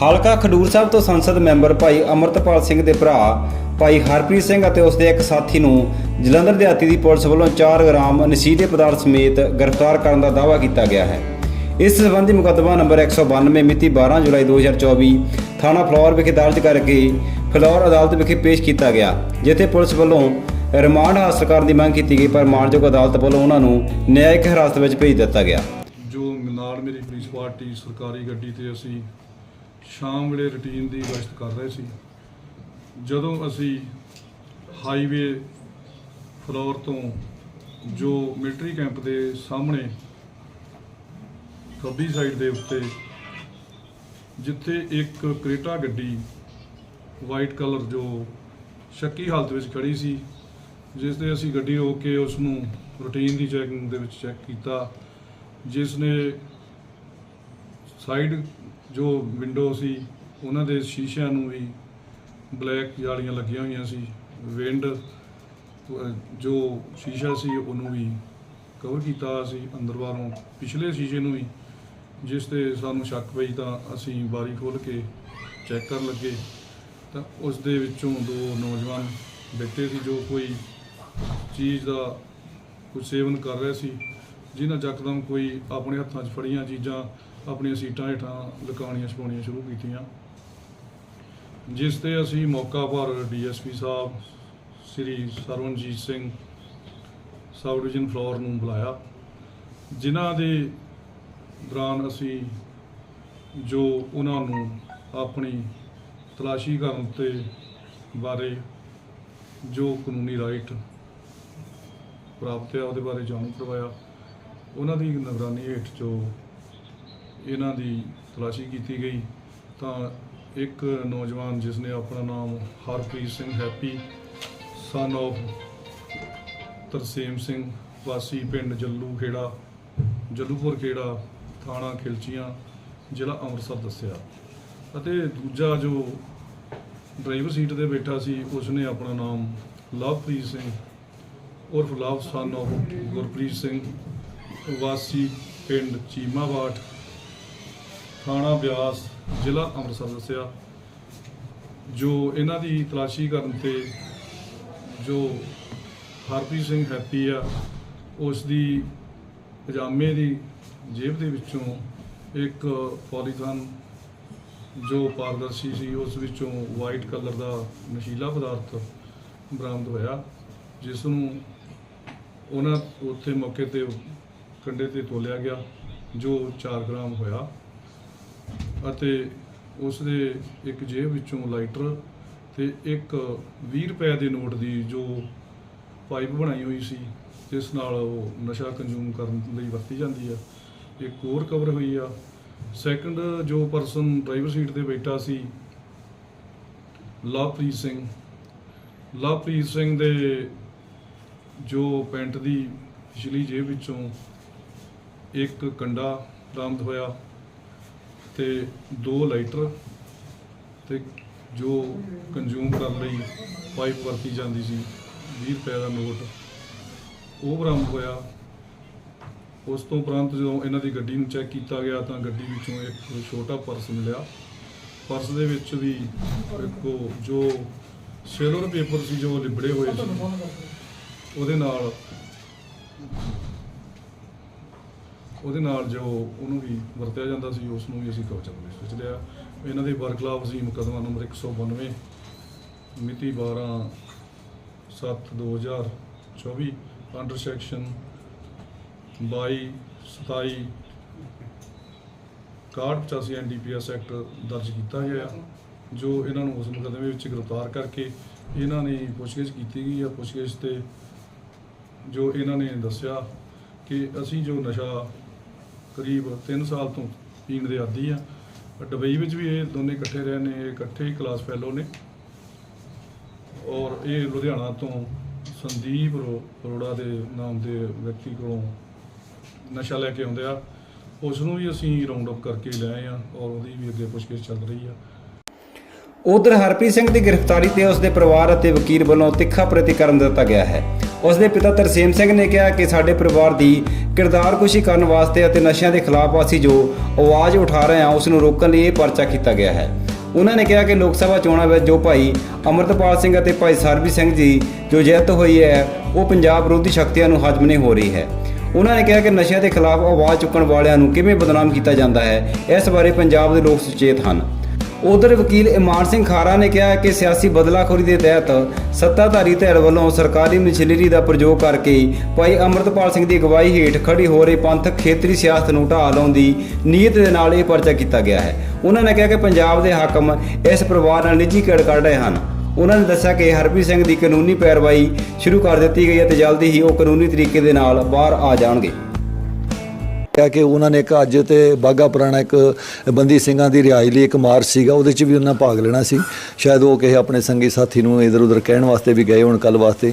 ਹਲਕਾ ਖਡੂਰ ਸਾਹਿਬ ਤੋਂ ਸੰਸਦ ਮੈਂਬਰ ਭਾਈ ਅਮਰਤਪਾਲ ਸਿੰਘ ਦੇ ਭਰਾ ਭਾਈ ਹਰਪ੍ਰੀਤ ਸਿੰਘ ਅਤੇ ਉਸ ਦੇ ਇੱਕ ਸਾਥੀ ਨੂੰ ਜਲੰਧਰ ਦਿਹਾਤੀ ਦੀ ਪੁਲਿਸ ਵੱਲੋਂ 4 ਗ੍ਰਾਮ ਨਸ਼ੀਲੇ ਪਦਾਰਥ ਸਮੇਤ ਗ੍ਰਿਫਤਾਰ ਕਰਨ ਦਾ ਦਾਅਵਾ ਕੀਤਾ ਗਿਆ ਹੈ। ਇਸ ਸੰਬੰਧੀ ਮੁਕੱਦਮਾ ਨੰਬਰ 192 ਮਿਤੀ 12 ਜੁਲਾਈ 2024 ਥਾਣਾ ਫਲੋਰ ਵਿਖੇ ਦਰਜ ਕਰਕੇ ਫਲੋਰ ਅਦਾਲਤ ਵਿਖੇ ਪੇਸ਼ ਕੀਤਾ ਗਿਆ, ਜਿੱਥੇ ਪੁਲਿਸ ਵੱਲੋਂ ਰਿਮਾਂਡ ਹਾਸਲ ਕਰਨ ਦੀ ਮੰਗ ਕੀਤੀ ਗਈ, ਪਰ ਮਾਣਯੋਗ ਅਦਾਲਤ ਵੱਲੋਂ ਉਹਨਾਂ ਨੂੰ ਨਿਆਇਕ ਹਿਰਾਸਤ ਵਿੱਚ ਭੇਜ ਦਿੱਤਾ ਗਿਆ। ਜੋ ਨਾਲ ਮੇਰੀ ਪੁਲਿਸ ਪਾਰਟੀ ਸਰਕਾਰੀ ਗੱਡੀ ਤੇ ਅਸੀਂ ਸ਼ਾਮ ਵੇਲੇ ਰੁਟੀਨ ਦੀ ਗਸ਼ਤ ਕਰ ਰਹੇ ਸੀ। ਜਦੋਂ ਅਸੀਂ ਹਾਈਵੇ ਫਲੋਰ ਤੋਂ ਜੋ ਮਿਲਟਰੀ ਕੈਂਪ ਦੇ ਸਾਹਮਣੇ ਖੱਬੀ ਸਾਈਡ ਦੇ ਉੱਤੇ ਜਿੱਥੇ ਇੱਕ ਕ੍ਰੇਟਾ ਗੱਡੀ ਵਾਈਟ ਕਲਰ ਜੋ ਸ਼ੱਕੀ ਹਾਲਤ ਵਿੱਚ ਖੜੀ ਸੀ, ਜਿਸ ਤੇ ਅਸੀਂ ਗੱਡੀ ਰੋਕ ਕੇ ਉਸ ਨੂੰ ਰੂਟੀਨ ਦੀ ਚੈਕਿੰਗ ਦੇ ਵਿੱਚ ਚੈੱਕ ਕੀਤਾ, ਜਿਸ ਨੇ ਸਾਈਡ ਜੋ ਵਿੰਡੋ ਸੀ, ਉਹਨਾਂ ਦੇ ਸ਼ੀਸ਼ਿਆਂ ਨੂੰ ਵੀ ਬਲੈਕ ਜਾਲੀਆਂ ਲੱਗੀਆਂ ਹੋਈਆਂ ਸੀ ਵਿੰਡ ਜੋ ਸ਼ੀਸ਼ਾ ਸੀ, ਉਹਨੂੰ ਵੀ ਕਵਰ ਕੀਤਾ ਹੋਇਆ ਸੀ ਅੰਦਰ ਬਾਹਰੋਂ, ਪਿਛਲੇ ਸ਼ੀਸ਼ੇ ਨੂੰ ਵੀ। ਜਿਸ ਤੇ ਸਾਨੂੰ ਸ਼ੱਕ ਪਈ ਤਾਂ ਅਸੀਂ ਬਾਰੀ ਖੋਲ ਕੇ ਚੈੱਕ ਕਰਨ ਲੱਗੇ। ਤਾਂ ਉਸ ਦੇ ਵਿੱਚੋਂ ਦੋ ਨੌਜਵਾਨ ਬੈਠੇ ਸੀ, ਜੋ ਕੋਈ ਚੀਜ਼ ਦਾ ਕੁਝ ਸੇਵਨ ਕਰ ਰਹੇ ਸੀ, ਜਿਨ੍ਹਾਂ ਯਕਦਮ ਕੋਈ ਆਪਣੇ ਹੱਥਾਂ 'ਚ ਫੜੀਆਂ ਚੀਜ਼ਾਂ ਆਪਣੀਆਂ ਸੀਟਾਂ ਹੇਠਾਂ ਲਗਾਉਣੀਆਂ ਛਪਾਉਣੀਆਂ ਸ਼ੁਰੂ ਕੀਤੀਆਂ। ਜਿਸ ਤੇ ਅਸੀਂ ਮੌਕਾ ਪਰ ਡੀਐਸਪੀ ਸਾਹਿਬ, ਸ੍ਰੀ ਸਰਵਨਜੀਤ ਸਿੰਘ ਸਬ ਡਿਵੀਜ਼ਨ ਫਲੋਰ ਨੂੰ ਬੁਲਾਇਆ। ਜਿਨ੍ਹਾਂ ਦੇ ਦੌਰਾਨ ਅਸੀਂ ਜੋ ਉਹਨਾਂ ਨੂੰ ਆਪਣੀ ਤਲਾਸ਼ੀ ਕਰਨ ਤੇ ਬਾਰੇ ਜੋ ਕਾਨੂੰਨੀ ਰਾਈਟ ਪ੍ਰਾਪਤ ਹੈ ਉਹਦੇ ਬਾਰੇ ਜਾਣੂ ਕਰਵਾਇਆ। ਉਹਨਾਂ ਦੀ ਨਿਗਰਾਨੀ ਹੇਠ ਜੋ ਇਹਨਾਂ ਦੀ ਤਲਾਸ਼ੀ ਕੀਤੀ ਗਈ, ਤਾਂ ਇੱਕ ਨੌਜਵਾਨ ਜਿਸ ਨੇ ਆਪਣਾ ਨਾਮ Harpreet Singh Happy son of Tarsem Singh, ਵਾਸੀ ਪਿੰਡ ਜੱਲੂ ਖੇੜਾ, ਜੱਲੂਪੁਰ ਖੇੜਾ, ਥਾਣਾ ਖਿਲਚੀਆਂ, ਜ਼ਿਲ੍ਹਾ ਅੰਮ੍ਰਿਤਸਰ ਦੱਸਿਆ। ਅਤੇ ਦੂਜਾ ਜੋ ਡਰਾਈਵਰ ਸੀਟ ਤੇ ਬੈਠਾ ਸੀ ਉਸ ਨੇ ਆਪਣਾ ਨਾਮ ਲਵਪ੍ਰੀਤ ਸਿੰਘ, ਉਰਫ Love son of Gurpreet Singh, ਵਾਸੀ ਪਿੰਡ ਚੀਮਾਵਾਟ ਥਾਣਾ ਬਿਆਸ ਜ਼ਿਲ੍ਹਾ ਅੰਮ੍ਰਿਤਸਰ ਦੱਸਿਆ, ਜੋ ਇਹਨਾਂ ਦੀ ਤਲਾਸ਼ੀ ਕਰਨ ਤੇ ਜੋ ਹਰਪ੍ਰੀਤ ਸਿੰਘ ਹੈਪੀ ਆ ਉਸ ਦੀ ਪਜਾਮੇ ਦੀ ਜੇਬ ਦੇ ਵਿੱਚੋਂ ਇੱਕ ਪੋਲੀਥਨ ਜੋ ਪਾਰਦਰਸ਼ੀ ਸੀ, ਉਸ ਵਿੱਚੋਂ ਵਾਈਟ ਕਲਰ ਦਾ ਨਸ਼ੀਲਾ ਪਦਾਰਥ ਬਰਾਮਦ ਹੋਇਆ, ਜਿਸ ਨੂੰ ਉਹਨਾਂ ਉੱਥੇ ਮੌਕੇ ਤੇ ਕੰਡੇ ਤੇ ਤੋਲਿਆ ਗਿਆ, ਜੋ 4 ਗ੍ਰਾਮ ਹੋਇਆ। ਅਤੇ ਉਸ ਦੇ ਇੱਕ ਜੇਬ ਵਿੱਚੋਂ ਲਾਈਟਰ ਤੇ ਇੱਕ 20 ਰੁਪਏ ਦੇ ਨੋਟ ਦੀ ਜੋ ਪਾਈਪ ਬਣਾਈ ਹੋਈ ਸੀ, ਜਿਸ ਨਾਲ ਉਹ ਨਸ਼ਾ ਕੰਜ਼ੂਮ ਕਰਨ ਲਈ ਵਰਤੀ ਜਾਂਦੀ ਆ। ਇੱਕ ਹੋਰ ਕਵਰ ਹੋਈ ਆ। ਸੈਕੰਡ ਜੋ ਪਰਸਨ ਡਰਾਈਵਰ ਸੀਟ ਤੇ ਬੈਠਾ ਸੀ, ਲਵਪ੍ਰੀਤ ਸਿੰਘ। ਲਵਪ੍ਰੀਤ ਸਿੰਘ ਦੇ ਜੋ ਪੈਂਟ ਦੀ ਪਿਛਲੀ ਜੇਬ ਵਿੱਚੋਂ ਇੱਕ ਕੰਡਾ ਬਰਾਮਦ ਹੋਇਆ। ਤੇ ਦੋ ਲਾਈਟਰ ਤੇ ਜੋ ਕੰਜ਼ੂਮ ਕਰਨ ਲਈ ਪਾਈਪ ਵਰਤੀ ਜਾਂਦੀ ਸੀ 20 ਰੁਪਏ ਦਾ ਨੋਟ ਉਹ ਬਰਾਮਦ ਹੋਇਆ। ਉਸ ਤੋਂ ਉਪਰੰਤ ਜਦੋਂ ਇਹਨਾਂ ਦੀ ਗੱਡੀ ਨੂੰ ਚੈੱਕ ਕੀਤਾ ਗਿਆ ਤਾਂ ਗੱਡੀ ਵਿੱਚੋਂ ਇੱਕ ਛੋਟਾ ਪਰਸ ਮਿਲਿਆ। ਪਰਸ ਦੇ ਵਿੱਚ ਵੀ ਇੱਕੋ ਜੋ ਸਿਲਵਰ ਪੇਪਰ ਸੀ, ਜੋ ਲਿਬੜੇ ਹੋਏ ਸੀ, ਉਹਦੇ ਨਾਲ ਉਹਦੇ ਨਾਲ ਜੋ ਉਹਨੂੰ ਵੀ ਵਰਤਿਆ ਜਾਂਦਾ ਸੀ, ਉਸ ਨੂੰ ਵੀ ਅਸੀਂ ਕਬਜ਼ਾ ਪੁਲਿਸ ਵਿੱਚ ਲਿਆ ਇਹਨਾਂ ਦੇ ਬਰਖਲਾਫ ਅਸੀਂ ਮੁਕੱਦਮਾ ਨੰਬਰ 192 ਮਿਤੀ 12 7 2024 ਅੰਡਰ ਸੈਕਸ਼ਨ 22 27 6185 ਐਨਡੀਪੀਐਸ ਐਕਟ ਦਰਜ ਕੀਤਾ ਗਿਆ ਜੋ ਇਹਨਾਂ ਨੂੰ ਉਸ ਮੁਕੱਦਮੇ ਵਿੱਚ ਗ੍ਰਿਫਤਾਰ ਕਰਕੇ ਇਹਨਾਂ ਨੇ ਪੁੱਛਗਿੱਛ ਕੀਤੀ ਗਈ ਹੈ ਪੁੱਛਗਿੱਛ ਤੇ ਜੋ ਇਹਨਾਂ ਨੇ ਦੱਸਿਆ ਕਿ ਅਸੀਂ ਜੋ ਨਸ਼ਾ ਕਰੀਬ 3 ਸਾਲ ਤੋਂ ਪੀਣ ਦੇ ਆਦੀ ਆ। ਦੁਬਈ ਵਿੱਚ ਵੀ ਇਹ ਦੋਨੇ ਇਕੱਠੇ ਰਹੇ ਨੇ, ਇਹ ਇਕੱਠੇ ਹੀ ਕਲਾਸ ਫੈਲੋ ਨੇ। ਔਰ ਇਹ ਲੁਧਿਆਣਾ ਤੋਂ ਸੰਦੀਪ ਰੋ- ਅਰੋੜਾ ਦੇ ਨਾਮ ਦੇ ਵਿਅਕਤੀ ਕੋਲੋਂ ਨਸ਼ਾ ਲੈ ਕੇ ਆਉਂਦੇ ਆ। ਉਸ ਨੂੰ ਵੀ ਅਸੀਂ ਰਾਉਂਡ ਅਪ ਕਰਕੇ ਲਿਆਏ ਆ ਔਰ ਉਹਦੀ ਵੀ ਅੱਗੇ ਪੁੱਛਗਿੱਛ ਚੱਲ ਰਹੀ ਆ। ਉਧਰ ਹਰਪ੍ਰੀਤ ਸਿੰਘ ਦੀ ਗ੍ਰਿਫਤਾਰੀ ਤੇ ਉਸ ਦੇ ਪਰਿਵਾਰ ਅਤੇ ਵਕੀਲ ਵੱਲੋਂ ਤਿੱਖਾ ਪ੍ਰਤੀਕਰਮ ਦਿੱਤਾ ਗਿਆ ਹੈ। ਉਸ ਦੇ ਪਿਤਾ ਤਰਸੇਮ ਸਿੰਘ ਨੇ ਕਿਹਾ ਕਿ ਸਾਡੇ ਪਰਿਵਾਰ ਦੀ ਕਿਰਦਾਰਕੁਸ਼ੀ ਕਰਨ ਵਾਸਤੇ ਅਤੇ ਨਸ਼ਿਆਂ ਦੇ ਖਿਲਾਫ ਅਸੀਂ ਜੋ ਆਵਾਜ਼ ਉਠਾ ਰਹੇ ਹਾਂ ਉਸ ਨੂੰ ਰੋਕਣ ਲਈ ਇਹ ਪਰਚਾ ਕੀਤਾ ਗਿਆ ਹੈ। ਉਹਨਾਂ ਨੇ ਕਿਹਾ ਕਿ ਲੋਕ ਸਭਾ ਚੋਣਾਂ ਵਿੱਚ ਜੋ ਭਾਈ ਅਮਰਤਪਾਲ ਸਿੰਘ ਅਤੇ ਭਾਈ ਸਰਬੀ ਸਿੰਘ ਜੀ ਜੋ ਜਿੱਤ ਹੋਈ ਹੈ, ਉਹ ਪੰਜਾਬ ਵਿਰੋਧੀ ਸ਼ਕਤੀਆਂ ਨੂੰ ਹਜਮ ਨਹੀਂ ਹੋ ਰਹੀ ਹੈ। ਉਹਨਾਂ ਨੇ ਕਿਹਾ ਕਿ ਨਸ਼ਿਆਂ ਦੇ ਖਿਲਾਫ ਆਵਾਜ਼ ਚੁੱਕਣ ਵਾਲਿਆਂ ਨੂੰ ਕਿਵੇਂ ਬਦਨਾਮ ਕੀਤਾ ਜਾਂਦਾ ਹੈ, ਇਸ ਬਾਰੇ ਪੰਜਾਬ ਦੇ ਲੋਕ ਸੁਚੇਤ ਹਨ। ਉਧਰ ਵਕੀਲ ਇਮਾਨ ਸਿੰਘ ਖਾਰਾ ਨੇ ਕਿਹਾ ਕਿ ਸਿਆਸੀ ਬਦਲਾਖੋਰੀ ਦੇ ਤਹਿਤ ਸੱਤਾਧਾਰੀ ਧਿਰ ਵੱਲੋਂ ਸਰਕਾਰੀ ਮਸ਼ੀਨਰੀ ਦਾ ਪ੍ਰਯੋਗ ਕਰਕੇ ਭਾਈ ਅਮਰਤਪਾਲ ਸਿੰਘ ਦੀ ਅਗਵਾਈ ਹੇਠ ਖੜੀ ਹੋ ਰਹੀ ਪੰਥਕ ਖੇਤਰੀ ਸਿਆਸਤ ਨੂੰ ਢਾਹ ਲਾਉਣ ਦੀ ਨੀਅਤ ਦੇ ਨਾਲ ਇਹ ਪਰਚਾ ਕੀਤਾ ਗਿਆ ਹੈ। ਉਹਨਾਂ ਨੇ ਕਿਹਾ ਕਿ ਪੰਜਾਬ ਦੇ ਹਾਕਮ ਇਸ ਪਰਿਵਾਰ ਨਾਲ ਨਿੱਜੀ ਕਿੜ ਕੱਢ ਰਹੇ ਹਨ। ਉਹਨਾਂ ਨੇ ਦੱਸਿਆ ਕਿ ਹਰਪ੍ਰੀਤ ਸਿੰਘ ਦੀ ਕਾਨੂੰਨੀ ਪੈਰਵਾਈ ਸ਼ੁਰੂ ਕਰ ਦਿੱਤੀ ਗਈ ਹੈ ਤੇ ਜਲਦੀ ਹੀ ਉਹ ਕਾਨੂੰਨੀ ਤਰੀਕੇ ਦੇ ਨਾਲ ਬਾਹਰ ਆ ਜਾਣਗੇ। ਕਿਹਾ ਕਿ ਉਹਨਾਂ ਨੇ ਇੱਕ ਅੱਜ ਤੇ ਬਾਗਾ ਪੁਰਾਣਾ ਇੱਕ ਬੰਦੀ ਸਿੰਘਾਂ ਦੀ ਰਿਹਾਈ ਲਈ ਇੱਕ ਮਾਰਚ ਸੀਗਾ, ਉਹਦੇ 'ਚ ਵੀ ਉਹਨਾਂ ਭਾਗ ਲੈਣਾ ਸੀ। ਸ਼ਾਇਦ ਉਹ ਕਿਸੇ ਆਪਣੇ ਸੰਗੀ ਸਾਥੀ ਨੂੰ ਇਧਰ ਉਧਰ ਕਹਿਣ ਵਾਸਤੇ ਵੀ ਗਏ ਹੋਣ ਕੱਲ ਵਾਸਤੇ।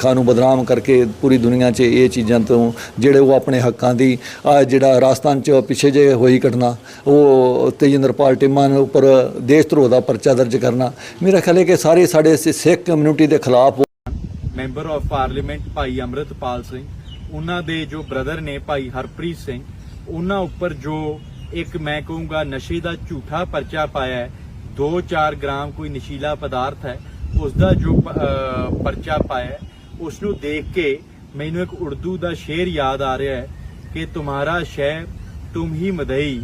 ਨੂੰ ਬਦਨਾਮ ਕਰਕੇ ਪੂਰੀ ਦੁਨੀਆ 'ਚ ਇਹ ਚੀਜ਼ਾਂ ਤੋਂ ਜਿਹੜੇ ਉਹ ਆਪਣੇ ਹੱਕਾਂ ਦੀ ਜਿਹੜਾ ਰਾਜਸਥਾਨ 'ਚ ਪਿੱਛੇ ਜੇ ਹੋਈ ਘਟਨਾ, ਉਹ ਤੇਜਿੰਦਰਪਾਲ ਟਿੰਮਾ ਦੇ ਉੱਪਰ ਦੇਸ਼ ਧਰੋਹ ਦਾ ਪਰਚਾ ਦਰਜ ਕਰਨਾ। ਮੇਰਾ ਖਿਆਲ ਹੈ ਕਿ ਸਾਰੇ ਸਾਡੇ ਸਿੱਖ ਕਮਿਊਨਿਟੀ ਦੇ ਖਿਲਾਫ ਮੈਂਬਰ ਆਫ ਪਾਰਲੀਮੈਂਟ ਭਾਈ ਅੰਮ੍ਰਿਤਪਾਲ ਸਿੰਘ, ਉਹਨਾਂ ਦੇ ਜੋ ਬ੍ਰਦਰ ਨੇ ਭਾਈ ਹਰਪ੍ਰੀਤ ਸਿੰਘ, ਉਹਨਾਂ ਉੱਪਰ ਜੋ ਇੱਕ ਮੈਂ ਕਹੂੰਗਾ ਨਸ਼ੇ ਦਾ ਝੂਠਾ ਪਰਚਾ ਪਾਇਆ ਹੈ 2-4 ਗ੍ਰਾਮ ਕੋਈ ਨਸ਼ੀਲਾ ਪਦਾਰਥ ਹੈ ਉਸ ਦਾ ਜੋ ਪਰਚਾ ਪਾਇਆ ਉਸ ਨੂੰ ਦੇਖ ਕੇ ਮੈਨੂੰ ਇੱਕ ਉਰਦੂ ਦਾ ਸ਼ੇਰ ਯਾਦ ਆ ਰਿਹਾ ਹੈ ਕਿ ਤੁਹਾਰਾ ਸ਼ਹਿਰ, ਤੁਮ ਹੀ ਮਦਈ,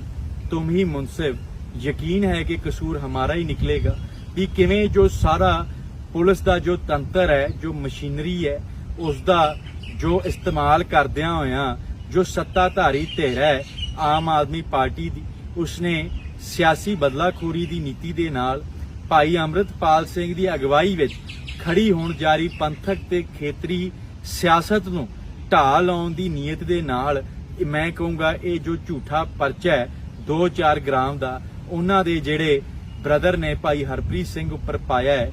ਤੁਮ ਹੀ ਮੁਨਸਿਬ। ਯਕੀਨ ਹੈ ਕਿ ਕਸੂਰ ਹਮਾਰਾ ਹੀ ਨਿਕਲੇਗਾ ਵੀ ਕਿਵੇਂ ਜੋ ਸਾਰਾ ਪੁਲਿਸ ਦਾ ਜੋ ਤੰਤਰ ਹੈ, ਜੋ ਮਸ਼ੀਨਰੀ ਹੈ ਉਸ ਦਾ ਜੋ ਇਸਤੇਮਾਲ ਕਰਦਿਆਂ ਹੋਇਆਂ ਜੋ ਸੱਤਾਧਾਰੀ ਧਿਰ ਹੈ, ਆਮ ਆਦਮੀ ਪਾਰਟੀ ਦੀ, ਉਸਨੇ ਸਿਆਸੀ ਬਦਲਾਖੋਰੀ ਦੀ ਨੀਤੀ ਦੇ ਨਾਲ ਭਾਈ ਅੰਮ੍ਰਿਤਪਾਲ ਸਿੰਘ ਦੀ ਅਗਵਾਈ ਵਿੱਚ ਖੜੀ ਹੋਣ ਜਾਰੀ ਪੰਥਕ ਤੇ ਖੇਤਰੀ ਸਿਆਸਤ ਨੂੰ ਢਾਹ ਲਾਉਣ ਦੀ ਨੀਅਤ ਦੇ ਨਾਲ ਮੈਂ ਕਹੂੰਗਾ ਇਹ ਜੋ ਝੂਠਾ ਪਰਚਾ ਹੈ 2-4 ਗ੍ਰਾਮ ਦਾ, ਉਹਨਾਂ ਦੇ ਜਿਹੜੇ ਬ੍ਰਦਰ ਨੇ ਭਾਈ ਹਰਪ੍ਰੀਤ ਸਿੰਘ ਉੱਪਰ ਪਾਇਆ ਹੈ,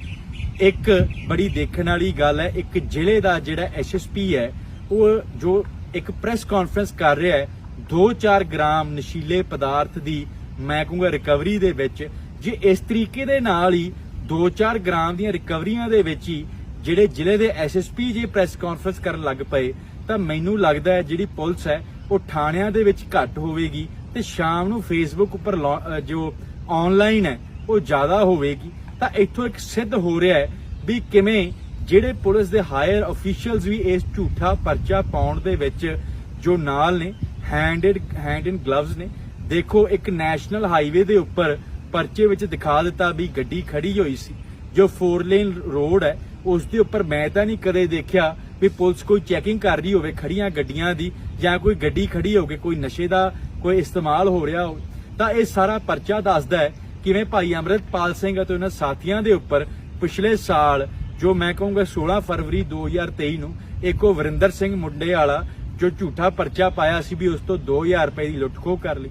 ਇੱਕ ਬੜੀ ਦੇਖਣ ਵਾਲੀ ਗੱਲ ਹੈ, ਇੱਕ ਜ਼ਿਲ੍ਹੇ ਦਾ ਜਿਹੜਾ ਐਸਐਸਪੀ ਹੈ, ਉਹ ਜੋ ਇੱਕ ਪ੍ਰੈਸ ਕਾਨਫਰੰਸ ਕਰ ਰਿਹਾ ਹੈ 2-4 ਗ੍ਰਾਮ ਨਸ਼ੀਲੇ ਪਦਾਰਥ ਦੀ ਮੈਂ ਕਹੂੰਗਾ ਰਿਕਵਰੀ ਦੇ ਵਿੱਚ, ਜੇ ਇਸ ਤਰੀਕੇ ਦੇ ਨਾਲ ਹੀ 2-4 ਗ੍ਰਾਮ ਦੀਆਂ ਰਿਕਵਰੀਆਂ ਦੇ ਵਿੱਚ ਹੀ ਜਿਹੜੇ ਜ਼ਿਲ੍ਹੇ ਦੇ ਐਸਐਸਪੀ ਜੇ ਪ੍ਰੈਸ ਕਾਨਫਰੰਸ ਕਰਨ ਲੱਗ ਪਏ, ਤਾਂ ਮੈਨੂੰ ਲੱਗਦਾ ਹੈ ਜਿਹੜੀ ਪੁਲਿਸ ਹੈ, ਉਹ ਥਾਣਿਆਂ ਦੇ ਵਿੱਚ ਘੱਟ ਹੋਵੇਗੀ ਤੇ ਸ਼ਾਮ ਨੂੰ ਫੇਸਬੁੱਕ ਉੱਪਰ ਲਾ- ਜੋ ਆਨਲਾਈਨ ਹੈ, ਉਹ ਜ਼ਿਆਦਾ ਹੋਵੇਗੀ। ਤਾਂ ਇੱਥੋਂ ਇੱਕ ਸਿੱਧ ਹੋ ਰਿਹਾ ਹੈ ਵੀ ਕਿਵੇਂ ਜਿਹੜੇ ਪੁਲਿਸ ਦੇ ਹਾਇਰ ਅਫੀਸ਼ੀਅਲਸ ਵੀ ਇਸ ਝੂਠਾ ਪਰਚਾ ਪਾਉਣ ਦੇ ਵਿੱਚ ਜੋ ਨਾਲ ਨੇ ਹੈਂਡਡ ਹੈਂਡ ਇਨ ਗਲਵਜ਼ ਨੇ, ਦੇਖੋ ਇੱਕ ਨੈਸ਼ਨਲ ਹਾਈਵੇ ਦੇ ਉੱਪਰ ਪਰਚੇ ਵਿੱਚ ਦਿਖਾ ਦਿੱਤਾ ਵੀ ਗੱਡੀ ਖੜੀ ਹੋਈ ਸੀ। ਜੋ 4 ਲੇਨ ਰੋਡ ਹੈ, ਉਸ ਦੇ ਉੱਪਰ ਮੈਂ ਤਾਂ ਨਹੀਂ ਕਦੇ ਦੇਖਿਆ ਵੀ ਪੁਲਿਸ ਕੋਈ ਚੈਕਿੰਗ ਕਰ ਰਹੀ ਹੋਵੇ ਖੜੀਆਂ ਗੱਡੀਆਂ ਦੀ, ਜਾਂ ਕੋਈ ਗੱਡੀ ਖੜੀ ਹੋਵੇ, ਕੋਈ ਨਸ਼ੇ ਦਾ ਕੋਈ ਇਸਤੇਮਾਲ ਹੋ ਰਿਹਾ ਹੋਵੇ। ਤਾਂ ਇਹ ਸਾਰਾ ਪਰਚਾ ਦੱਸਦਾ ਹੈ ਕਿਵੇਂ ਭਾਈ ਅੰਮ੍ਰਿਤਪਾਲ ਸਿੰਘ ਅਤੇ ਉਹਨਾਂ ਸਾਥੀਆਂ ਦੇ ਉੱਪਰ ਪਿਛਲੇ ਸਾਲ, ਜੋ ਮੈਂ ਕਹੂੰਗਾ 16 ਫਰਵਰੀ 2023 ਨੂੰ, ਇੱਕ ਉਹ ਵਰਿੰਦਰ ਸਿੰਘ ਮੁੰਡੇ ਵਾਲਾ ਜੋ ਝੂਠਾ ਪਰਚਾ ਪਾਇਆ ਸੀ ਵੀ ਉਸ ਤੋਂ 2000 ਰੁਪਏ ਦੀ ਲੁੱਟਖੋ ਕਰ ਲਈ।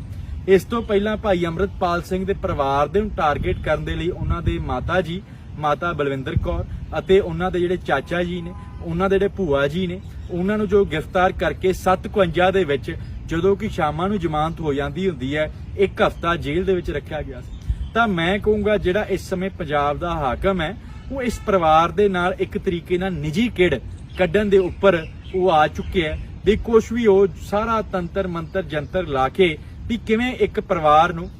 ਇਸ ਤੋਂ ਪਹਿਲਾਂ ਭਾਈ ਅੰਮ੍ਰਿਤਪਾਲ ਸਿੰਘ ਦੇ ਪਰਿਵਾਰ ਦੇ ਨੂੰ ਟਾਰਗੇਟ ਕਰਨ ਦੇ ਲਈ ਉਹਨਾਂ ਦੇ ਮਾਤਾ ਜੀ, ਮਾਤਾ ਬਲਵਿੰਦਰ ਕੌਰ ਅਤੇ ਉਹਨਾਂ ਦੇ ਜਿਹੜੇ ਚਾਚਾ ਜੀ ਨੇ, ਉਹਨਾਂ ਦੇ ਜਿਹੜੇ ਭੂਆ ਜੀ ਨੇ, ਉਹਨਾਂ ਨੂੰ ਜੋ ਗ੍ਰਿਫਤਾਰ ਕਰਕੇ 751 ਦੇ ਵਿੱਚ ਜਦੋਂ ਕਿ ਸ਼ਾਮਾਂ ਨੂੰ ਜ਼ਮਾਨਤ ਹੋ ਜਾਂਦੀ ਹੁੰਦੀ ਹੈ, ਇੱਕ ਹਫ਼ਤਾ ਜੇਲ੍ਹ ਦੇ ਵਿੱਚ ਰੱਖਿਆ ਗਿਆ ਸੀ। ਤਾਂ ਮੈਂ ਕਹੂੰਗਾ ਜਿਹੜਾ ਇਸ ਸਮੇਂ ਪੰਜਾਬ ਦਾ ਹਾਕਮ ਹੈ, ਉਹ ਇਸ ਪਰਿਵਾਰ ਦੇ ਨਾਲ ਇੱਕ ਤਰੀਕੇ ਨਾਲ ਨਿੱਜੀ ਕਿੜ ਕੱਢਣ ਦੇ ਉੱਪਰ ਉਹ ਆ ਚੁੱਕਿਆ ਹੈ। ਵੀ ਕੁਛ ਵੀ ਉਹ ਸਾਰਾ ਤੰਤਰ ਮੰਤਰ ਜੰਤਰ ਲਾ ਕੇ ਵੀ ਕਿਵੇਂ ਇੱਕ ਪਰਿਵਾਰ ਨੂੰ,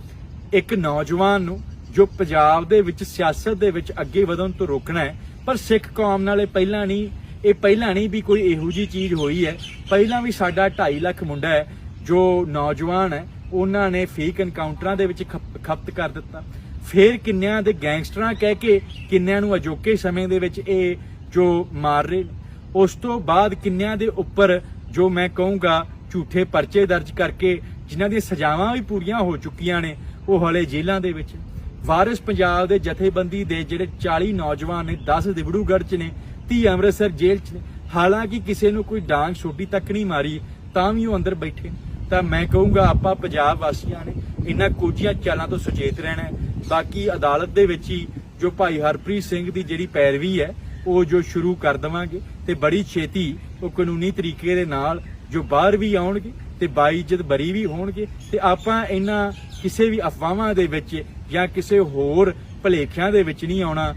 ਇੱਕ ਨੌਜਵਾਨ ਨੂੰ, ਜੋ ਪੰਜਾਬ ਦੇ ਵਿੱਚ, ਸਿਆਸਤ ਦੇ ਵਿੱਚ ਅੱਗੇ ਵਧਣ ਤੋਂ ਰੋਕਣਾ ਹੈ, ਪਰ ਸਿੱਖ ਕੌਮ ਨਾਲ ਇਹ ਪਹਿਲਾਂ ਨਹੀਂ, ਇਹ ਪਹਿਲਾਂ ਨਹੀਂ ਵੀ ਕੋਈ ਇਹੋ ਜੀ ਚੀਜ਼ ਹੋਈ ਹੈ। ਪਹਿਲਾਂ ਵੀ ਸਾਡਾ 2.5 ਲੱਖ ਮੁੰਡਾ ਹੈ, ਜੋ ਨੌਜਵਾਨ ਹੈ, ਉਹਨਾਂ ਨੇ ਫੇਕ ਐਨਕਾਊਂਟਰਾਂ ਦੇ ਵਿੱਚ ਖਪ- ਖਪਤ ਕਰ ਦਿੱਤਾ। ਫੇਰ ਕਿੰਨਿਆਂ ਦੇ ਗੈਂਗਸਟਰਾਂ ਕਹਿ ਕੇ ਕਿੰਨਿਆਂ ਨੂੰ ਅਜੋਕੇ ਸਮੇਂ ਦੇ ਵਿੱਚ ਇਹ ਜੋ ਮਾਰ ਰਹੇ ਨੇ। ਉਸ ਤੋਂ ਬਾਅਦ ਕਿੰਨਿਆਂ ਦੇ ਉੱਪਰ ਜੋ ਮੈਂ ਕਹੂੰਗਾ, ਝੂਠੇ ਪਰਚੇ ਦਰਜ ਕਰਕੇ ਜਿਨ੍ਹਾਂ ਦੀਆਂ ਸਜ਼ਾਵਾਂ ਵੀ ਪੂਰੀਆਂ ਹੋ ਚੁੱਕੀਆਂ ਨੇ, ਉਹ ਹਲੇ ਜੇਲ੍ਹਾਂ ਦੇ ਵਿੱਚ। ਵਾਰਿਸ ਪੰਜਾਬ ਦੇ ਜਥੇਬੰਦੀ ਦੇ ਜਿਹੜੇ 40 ਨੌਜਵਾਨ ਨੇ 10 ਦਿਬੜੂਗੜ੍ਹ ਚ ਨੇ 30 ਅੰਮ੍ਰਿਤਸਰ ਜੇਲ੍ਹ ਚ ਨੇ। ਹਾਲਾਂਕਿ ਕਿਸੇ ਨੂੰ ਕੋਈ ਡਾਂਗ ਛੋਟੀ ਤੱਕ ਨਹੀਂ ਮਾਰੀ, ਤਾਂ ਵੀ ਉਹ ਅੰਦਰ ਬੈਠੇ। ਤਾਂ ਮੈਂ ਕਹੂੰਗਾ ਆਪਾਂ ਪੰਜਾਬ ਵਾਸੀਆਂ ਨੇ ਇਹਨਾਂ ਕੋਝੀਆਂ ਚਾਲਾਂ ਤੋਂ ਸੁਚੇਤ ਰਹਿਣਾ ਬਾਕੀ ਅਦਾਲਤ ਦੇ ਵਿੱਚ ਹੀ ਜੋ ਭਾਈ ਹਰਪ੍ਰੀਤ ਸਿੰਘ ਦੀ ਜਿਹੜੀ ਪੈਰਵੀ ਹੈ, ਉਹ ਜੋ ਸ਼ੁਰੂ ਕਰ ਦੇਵਾਂਗੇ ਤੇ ਬੜੀ ਛੇਤੀ ਉਹ ਕਾਨੂੰਨੀ ਤਰੀਕੇ ਦੇ ਨਾਲ ਜੋ ਬਾਹਰ ਵੀ ਆਉਣਗੇ ਤੇ ਬਾਈਜਤ ਬਰੀ ਵੀ ਹੋਣਗੇ ਤੇ ਆਪਾਂ ਇਹਨਾਂ ਕਿਸੇ ਵੀ ਅਫਵਾਹਾਂ ਦੇ ਵਿੱਚ ਜਾਂ ਕਿਸੇ ਹੋਰ ਭਲੇਖਿਆਂ ਦੇ ਵਿੱਚ ਨਹੀਂ ਆਉਣਾ।